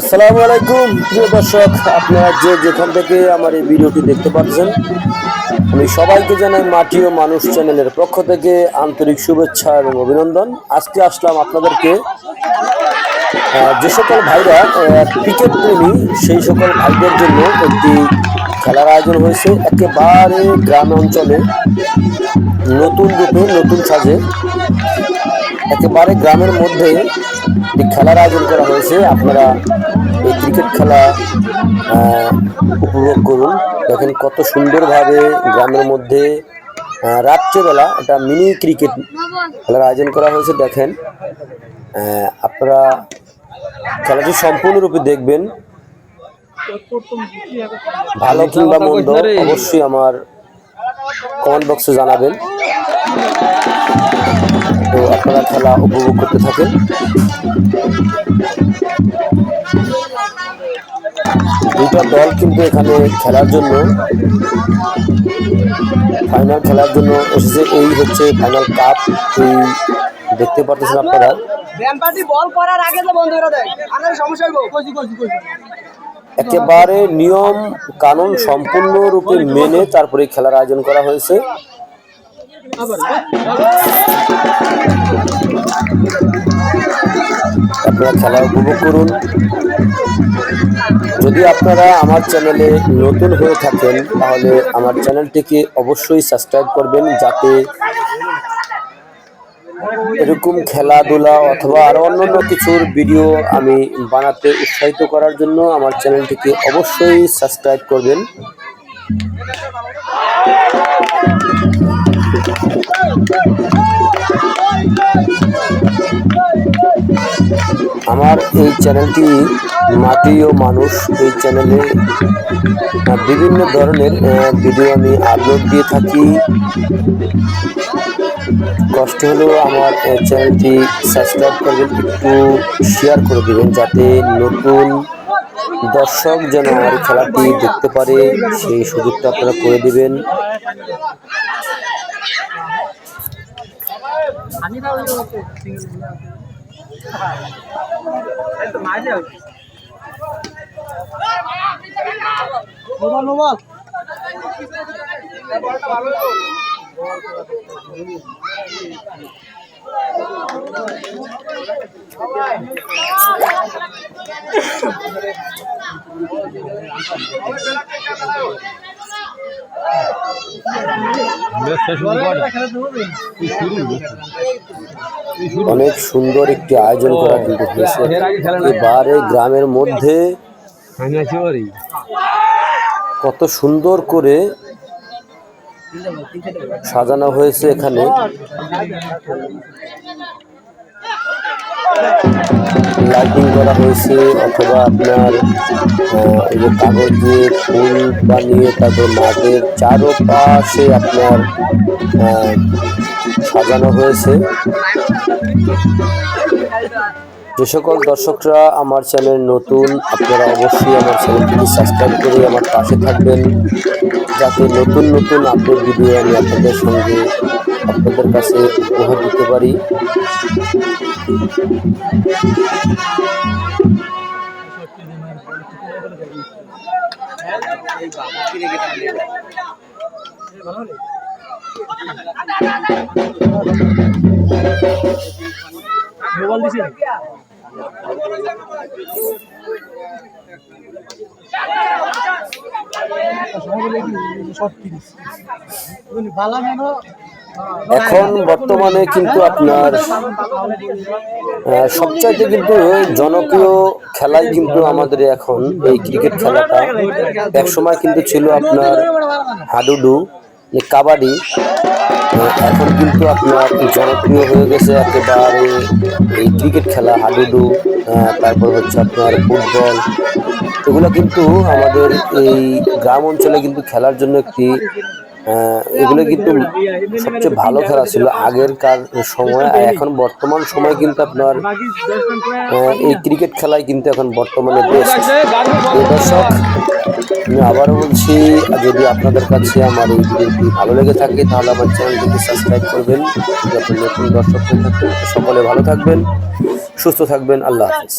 আসসালামু আলাইকুম, প্রিয় দর্শক, আপনারা যে যেখান থেকে আমার এই ভিডিওটি দেখতে পাচ্ছেন, আমি সবাইকে জানাই মাটি ও মানুষ চ্যানেলের পক্ষ থেকে আন্তরিক শুভেচ্ছা এবং অভিনন্দন। আজকে আসলাম আপনাদেরকে যে সকল ভাইরা ক্রিকেট প্রেমী, সেই সকল ভাইদের জন্য একটি খেলার আয়োজন হয়েছে। একেবারে গ্রাম অঞ্চলে নতুন রূপে, নতুন সাজে। একেবারে গ্রামের মধ্যে একটি খেলার আয়োজন করা হয়েছে। আপনারা এই ক্রিকেট খেলা উপভোগ করুন। দেখেন কত সুন্দরভাবে গ্রামের মধ্যে রাত্রেবেলা একটা মিনি ক্রিকেট খেলার আয়োজন করা হয়েছে। দেখেন আপনারা খেলাটি সম্পূর্ণরূপে দেখবেন। ভালো কিংবা মন্দ, অবশ্যই আমার কমেন্ট বক্সে জানাবেন। তো আপনারা খেলা উপভোগ করতে থাকেন। দুইটা দল কিন্তু এখানে খেলার জন্য ফাইনাল খেলার জন্য এসেছে। এই হচ্ছে ফাইনাল কাপ এই দেখতে পাচ্ছেন আপনারা। বল করার আগে তো বন্ধ করে দেয় সমস্যা হইব? কইছি কইছি কইছি। একেবারে নিয়ম কানুন সম্পূর্ণরূপে মেনে তারপরে খেলার আয়োজন করা হয়েছে। আপনারা খেলা উপভোগ করুন। যদি আপনারা আমার চ্যানেলে নতুন হয়ে থাকেন, তাহলে আমার চ্যানেলটিকে অবশ্যই সাবস্ক্রাইব করবেন যাতে এরকম খেলাধুলা অথবা আরও অন্যান্য কিছুর ভিডিও আমি বানাতে উৎসাহিত করার জন্য আমার চ্যানেলটিকে অবশ্যই সাবস্ক্রাইব করবেন। আমার এই চ্যানেলটি মাটি ও মানুষ এই চ্যানেলে বিভিন্ন ধরনের ভিডিও আমি আপলোড দিয়ে থাকি। কষ্ট হলেও আমার চ্যানেলটি সাবস্ক্রাইব করবেন, একটু শেয়ার করে দেবেন, যাতে নতুন দর্শক যেন আমার খেলাটি দেখতে পারে, সেই সুযোগটা আপনারা করে দেবেন। আমি না ওই তো মাঝে মোবাইল মোবাইল অনেক সুন্দর একটি আয়োজন করা কিন্তু হয়েছে। এবারে গ্রামের মধ্যে কত সুন্দর করে সাজানো হয়েছে এখানে। লাইটিং করা হয়েছে অথবা আপনার কাগজ দিয়ে ফুল বানিয়ে তারপর মাঠের চারোপাশে আপনার সাজানো হয়েছে। যে সকল দর্শকরা আমার চ্যানেল নতুন, আপনারা অবশ্যই আমার চ্যানেলটিকে সাবস্ক্রাইব করে আমার পাশে থাকবেন। যাতে নতুন নতুন আপডেট ভিডিও আমি আপনাদের সঙ্গে আপনাদের কাছে উপহার দিতে পারি। মেনো এখন বর্তমানে কিন্তু আপনার সবচাইতে কিন্তু জনপ্রিয় খেলাই কিন্তু আমাদের এখন এই ক্রিকেট খেলাটা। এক সময় কিন্তু ছিল আপনার হাডুডু। মানে কাবাডি এখন কিন্তু আপনার জনপ্রিয় হয়ে গেছে একেবারে এই ক্রিকেট খেলা, হাডুডু তারপর হচ্ছে আপনার ফুটবল। এগুলো কিন্তু আমাদের এই গ্রাম অঞ্চলে কিন্তু খেলার জন্য একটি এগুলো কিন্তু সবচেয়ে ভালো খেলা ছিল। আগেরকার সময় আর এখন বর্তমান সময় কিন্তু আপনার এই ক্রিকেট খেলায় কিন্তু এখন বর্তমানে বেস্ট। দর্শক, আমি আবারও বলছি যদি আপনাদের কাছে আমার এই ভিডিওটি ভালো লেগে থাকে, তাহলে আমার চ্যানেলটিকে সাবস্ক্রাইব করবেন। যাতে নতুন দর্শক হয়ে থাকবেন সকলে ভালো থাকবেন, সুস্থ থাকবেন। আল্লাহ হাফিজ।